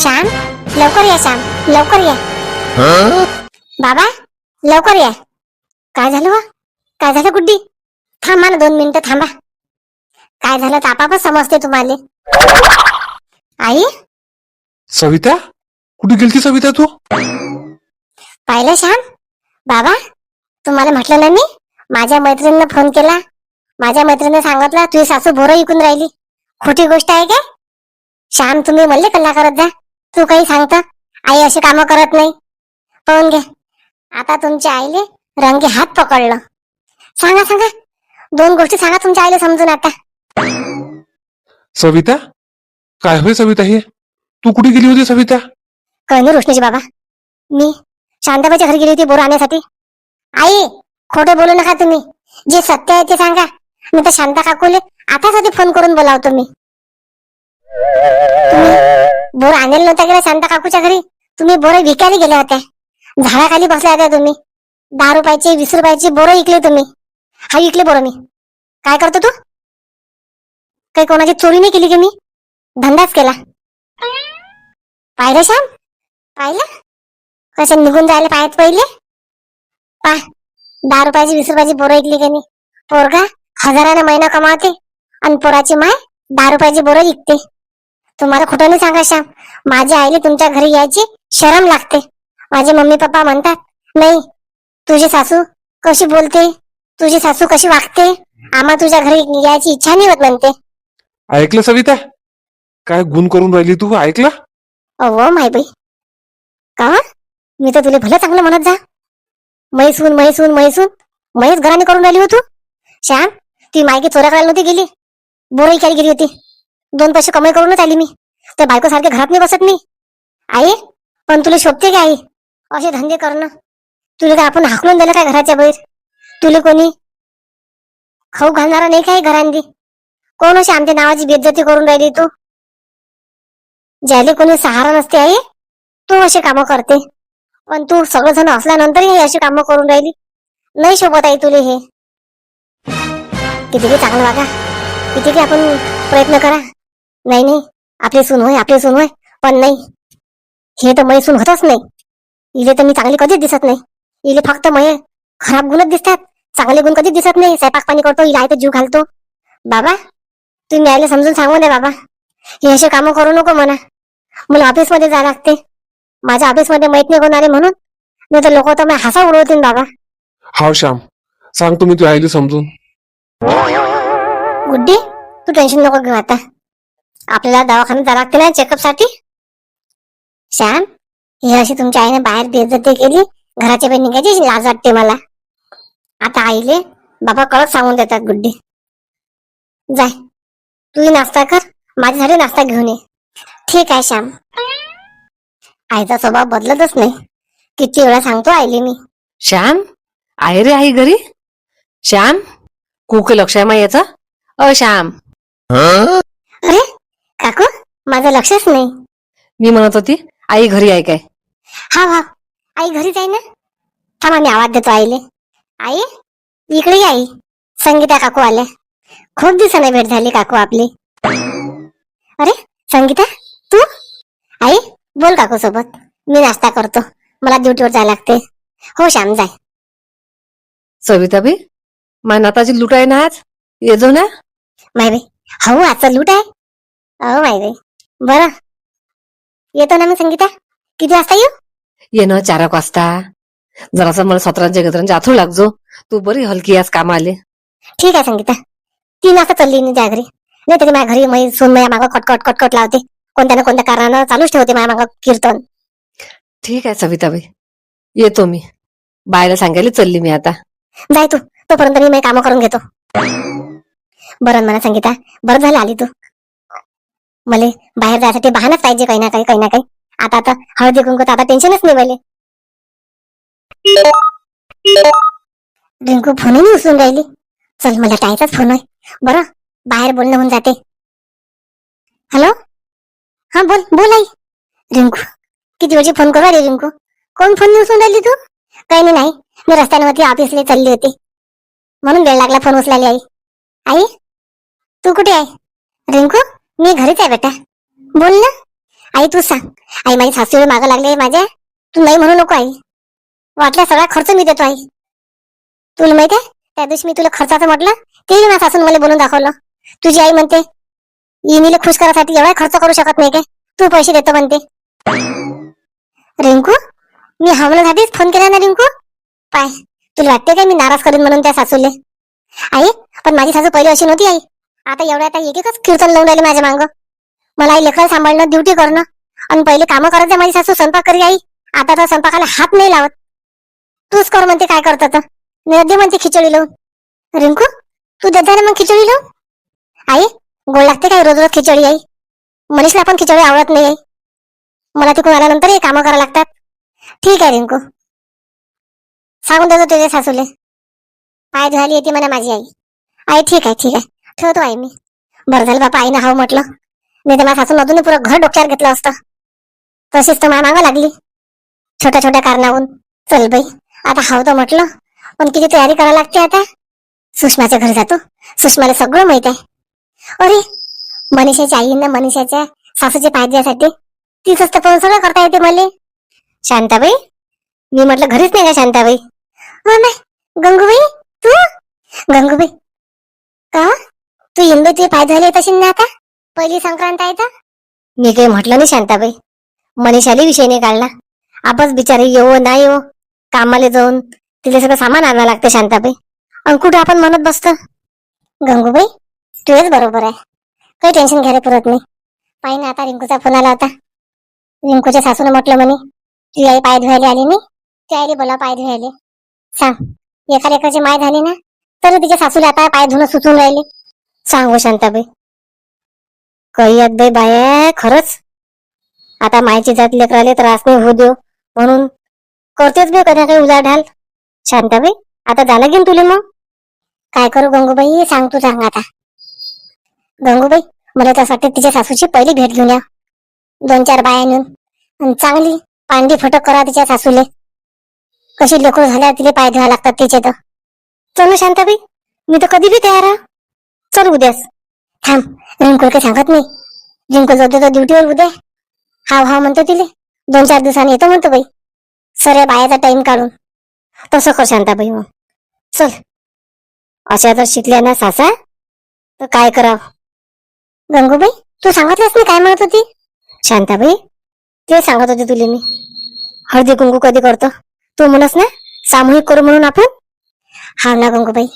श्याम लवकर या श्याम लवकर या. बाबा लवकर या. काय झालं व? काय झालं गुड्डी? थांबा ना दोन मिनिटं थांबा. काय झालं आपापच समजते तुम्हाला. आई? सविता? कुठे गेलती सविता तू? पाहिलं श्याम? बाबा तुम्हाला म्हटलं ना मी? माझ्या मैत्रिणीनं फोन केला. माझ्या मैत्रिणीने सांगितलं तुझी सासू बोरं विकून राहिली. खोटी गोष्ट आहे काय? श्याम तुम्ही म्हणले कल्ला करत जा. तू काही सांगत? आई अशी कामं करत नाही. पाहून घे. आता तुमच्या आईले रंगी हात पकडलं. सांगा सांगा. दोन गोष्टी सांगा तुमच्या आईला समजून आता. सविता? काय होय सविता हे? तू कुठे गेली होती सविता? कळणी रोशनीची बाबा. मी शांताबाईच्या घरी गेली होती बोर आणण्यासाठी. आई खोटे बोलू नका तुम्ही. जे सत्य आहे ते सांगा. मी तर शांता काकूले आताच आधी फोन करून बोलावतो मी. तुम्ही बोर आणलेलं नव्हता गेला शांता काकूच्या घरी. तुम्ही बोर विकायला गेल्या होत्या. झाडाखाली बसल्या होत्या तुम्ही. दहा रुपयाचे वीस रुपयाचे बोरं विकले तुम्ही. हा विकले बोरं मी. काय करतो तू? काही कोणाची चोरी नाही केली की मी? धंदाच केला. पाहिलं श्याम? पाहिलं? कसे निघून जायला पाहत पहिले? पा. दहा रुपयाची वीस रुपयाची बोरं विकली की नाही पोरगा हजाराने महिना कमावते. आणि पोराची माय दहा रुपयाची बोरं विकते. तुम्हाला खोटं नाही सांगा श्याम. माझ्या आईने तुमच्या घरी यायची शरम लागते. माझे मम्मी पप्पा म्हणतात नाही तुझी सासू कशी बोलते? तुझी सासू कशी वागते? आम्हा तुझ्या घरी यायची इच्छा नाही होत म्हणते. ऐकलं सविता? काय गुण करून राहिली तू? ऐकलं? अहो माय बाई. का मी तर तुला भलं चांगलं म्हणत जा. मैसून मैसून मैसून मैच घराने करून राहिली हो तू. श्याम ती मायकी चोऱ्या करायला नव्हती गेली. बोरं इकायला गेली होती. दोन पैसे कमाई करूनच आली मी. त्या बायको सारखे घरात नाही बसत मी. आई पण तुला शोभते का आई? असे धंदे करणं. तुला काय आपण हाकलून दिलं काय घराच्या बाहेर? तुला कोणी खाऊ घालणारा नाही काय घरांदी कोण अशी आमच्या नावाची बेज्जती करून राहिली तू? ज्याले कोणी सहारा नसते आई तू अशी कामं करते. पण तू सगळं जण असल्यानंतरही अशी कामं करून राहिली. नाही शोभत आई तुले हे. किती चांगलं वागा. किती आपण प्रयत्न करा. नाही नाही. आपली सून होय आपली सून होय. पण नाही. हे तर मै सून होतच नाही. इले तर मी चांगली कधीच दिसत नाही. इले फक्त मये खराब गुणच दिसतात. चांगले गुण कधीच दिसत नाही. स्वयंपाक पाणी करतो इला तर जीव घालतो. बाबा तुम्ही आईला समजून सांगू दे बाबा. हे असे कामं करू नको म्हणा. मला ऑफिसमध्ये जायला लागते. माझ्या ऑफिसमध्ये माहीत नाही कोण आले म्हणून. नाही तर लोक तर मला हसा उडवतील बाबा. हाव श्याम. सांगतो मी तू आईला समजून. गुड्डी तू टेन्शन नको घेऊ आता. आपल्याला दवाखान्यात जावं लागते ना चेकअपसाठी? श्याम ही अशी तुमच्या आईने बाहेर बेइज्जती केली घराच्या बाहेर निघायची लाज वाटते मला. आता आईले बाबा कळत सांगून देतात गुड्डी. जाय तूही नाश्ता कर माझ्यासाठी नाश्ता घेऊन ये. ठीक आहे श्याम. आईचा स्वभाव बदलतच नाही. किती वेळा सांगतो आईले मी. श्याम आहे रे आई घरी? श्याम कुक लक्ष आहे याचा? अ श्याम. अरे काकू माझं लक्षच नाही. मी म्हणत होती आई घरी आहे काय? हा हा. आई घरीच आहे ना? थांबा मी आवाज देतो आईले. आई इकडे ये आई. संगीता काकू आल्या. खूप दिवसाने भेट झाली काकू आपली. अरे संगीता तू? आई बोल काकू सोबत. मी नाश्ता करतो. मला ड्युटीवर जायला लागते. हो श्याम जाय. सविताबाई मा नाताची लुट आहे ना आज? येजो ना. माय बाई हो आजचा लूट आहे? हो बाई. बरं. येतो ना मी संगीता. किती वाजता येऊ? ये ना चार एक वाजता. जरासं मला सतरांच्या गजरांच्या आथरू लागजो. तू बरी हलकी आज कामाले. ठीक आहे संगीता. तीन वाजता चालली मी घरी. नाही तरी माझ्या घरी मै सून माझ्या मागं कटकट कटकट लावते. कोणत्या ना कोणत्या कारणानं चालूच ठेवते माझ्या मागं कीर्तन. ठीक आहे सविताबाई येतो मी. बायला सांगायला चालली मी आता. जाय तू. तोपर्यंत मी माझी कामं करून घेतो. बरं म्हणा संगीता. बरं झालं आली तू. मले बाहेर जायसाठी बहानच पाहिजे काही ना काही काही ना काही. आता आता हळदी कुंकू तर आता टेन्शनच नाही मले. रिंकू फोनही उचलून राहिली. चल मला टायचाच फोन आहे. बरं बाहेर बोलणं होऊन जाते. हॅलो? हा बोल बोल आई. रिंकू किती वेळची फोन करू रे रिंकू? कोण फोन उचलून राहिली तू? काही नाही नाही. मी रस्त्यावरती ऑफिसला चालली होती. म्हणून वेळ लागला फोन उचलायला आई. आई? तू कुठे आहे? रिंकू? मी घरीच आहे बेटा. बोल ना. आई तू सांग. आई माझी सासू मागं लागले माझ्या. तू नाही म्हणू नको आई. वाटला सगळा खर्च मी देतो आई. तुला माहीत आहे त्या दिवशी मी तुला खर्चाचं म्हटलं तेही माझ्या सासून मला बोलून दाखवलं. तुझी आई म्हणते इनीला खुश करायसाठी एवढा खर्च करू शकत नाही काय? तू पैसे देतो म्हणते. रिंकू मी हमल्यासाठीच फोन केला ना रिंकू? पाय तुला वाटते काय मी नाराज करीन म्हणून त्या सासूले? आई पण माझी सासू पहिली अशी नव्हती आई. आता एवढ्या आता एक एकच कीर्तन लावून राहिले माझ्या मांग. मला आई सांभाळणं ड्युटी करणं आणि पहिले कामं करायचं माझी सासू स्वयंपाक करी आई. आता तर स्वयंपाकाला हात नाही लावत. तूच कर म्हणते काय करतात तर. दे म्हणते खिचडी लावून. रिंकू तू दे ना मग खिचडी लावून आई गोड लागते काय रोज रोज खिचडी आई? मनीषला पण खिचडी आवडत नाही आई. मला तिकडून आल्यानंतर हे कामं करावं लागतात. ठीक आहे रिंकू. सांगून देतो तुझ्या सासूले. पाय धुवायला येते म्हणा माझी आई. आई ठीक आहे ठीक आहे. ठेवतो आई मी. बरं झालं बापा आईनं हाव म्हटलं. नाही तर माझ्या सासून मधून पुरं घर डोक्यावर घेतलं असतं. तशीच तर मला मागा लागली. छोट्या छोट्या कारणाहून. चल बाई आता हाव तर म्हटलं. पण किती तयारी करावी लागते आता? सुषमाच्या घरी जातो. सुषमाला सगळं माहीत आहे. अरे मनीषाच्या आईनं मनीषाच्या सासूचे पाय द्यासाठी तीच असतं पण सगळं करता येते मला. शांताबाई मी म्हटलं घरीच नाही का शांताबाई? हो नाही. गंगूबाई तू? गंगूबाई. का? तू इंदू तुझे पाय झाले तशी ना आता? पहिली संक्रांत आहे तर? मी काही म्हटलं नाही शांताबाई. मनीषाली विषय नाही काढला आपच बिचारी येऊ ना येऊ कामाला जाऊन तिला सगळं सामान आणावं लागतं शांताबाई. आणि कुठं आपण म्हणत बसतो? गंगूबाई तुझेच बरोबर आहे. काही टेन्शन घ्यायला पुरत नाही. पाहि ना आता रिंकूचा फोन आला होता. रिंकूच्या सासूने म्हटलं म्हणे तुझी आई पाय धुवायला आली नाही? ती आईले बोला पाय धुवायले. सांग एका लेकराची माय झाली ना तर तिच्या सासूला आता पाय धुणं सुचून राहिले. सांगू हो शांताबाई. काही बाई बाया खरंच. आता मायची जात लेकराले त्रास नाही होऊ देऊ म्हणून करतेच बे कधी काही उलाढाल. शांताबाई आता झालं घेऊन तुले मग? काय करू गंगूबाई? सांग तू सांग आता. गंगूबाई मला तर असं वाटतं तिच्या सासूची पहिली भेट घेऊन या. दोन चार बाया नेऊन. चांगली पांडी फटक करा तिच्या सासूले. कशी लोक झाल्या तिला पाय धुवा लागतात तिचे तर. चल शांताबाई मी तर कधी बी तयार आहे. चल उद्याच थांब रिंकूला काही सांगत नाही. रिंकू जाऊ तर ड्युटीवर उद्या. हाव हाव म्हणतो तिले. दोन चार दिवसांनी येतो म्हणतो बाई. सर बायाचा टाइम काढून. तसं कर शांताबाई मग. चल. अशा जर शिकल्या ना सासा. तर काय करावं? गंगूबाई तू सांगितलंस ना काय म्हणत होती? शांताबाई ते सांगत होते तुले मी. हळदी कुंकू कधी करतो? तू म्हणस ना सामूहिक करू म्हणून आपण? हा ना गंगूबाई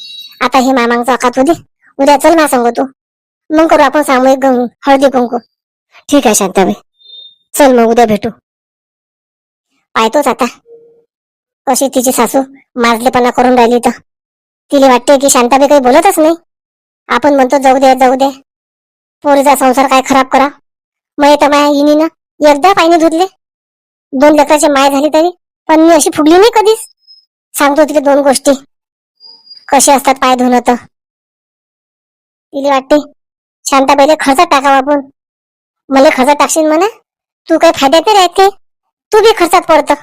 आता हे मामांचा अकात होते उद्या चल ना सांगू तू. मग करू आपण सामूहिक गंगू हळदी कुंकू. ठीक आहे शांताबाई. चल मग उद्या भेटू. पाहतोच आता. कशी तिची सासू माजलेपणा करून राहिली तर तिला वाटते की शांताबाई काही बोलतच नाही. आपण म्हणतो जाऊ दे जाऊ दे पोरीचा संसार काय खराब करा. मग येतं माया इनीनं एकदा पाणी धुतले. दोन लेकराची माय झाली तरी. पण मी अशी फुगली नाही कधीच. सांगतो तिथे दोन गोष्टी. कसे असतात पाय धुणं तर. तिला वाटते. शांता पहिले खर्च टाकावा आपण. मला खर्च टाकशील म्हणा? तू काही फायद्यात नाही राहते तू बी खर्चात पडतं.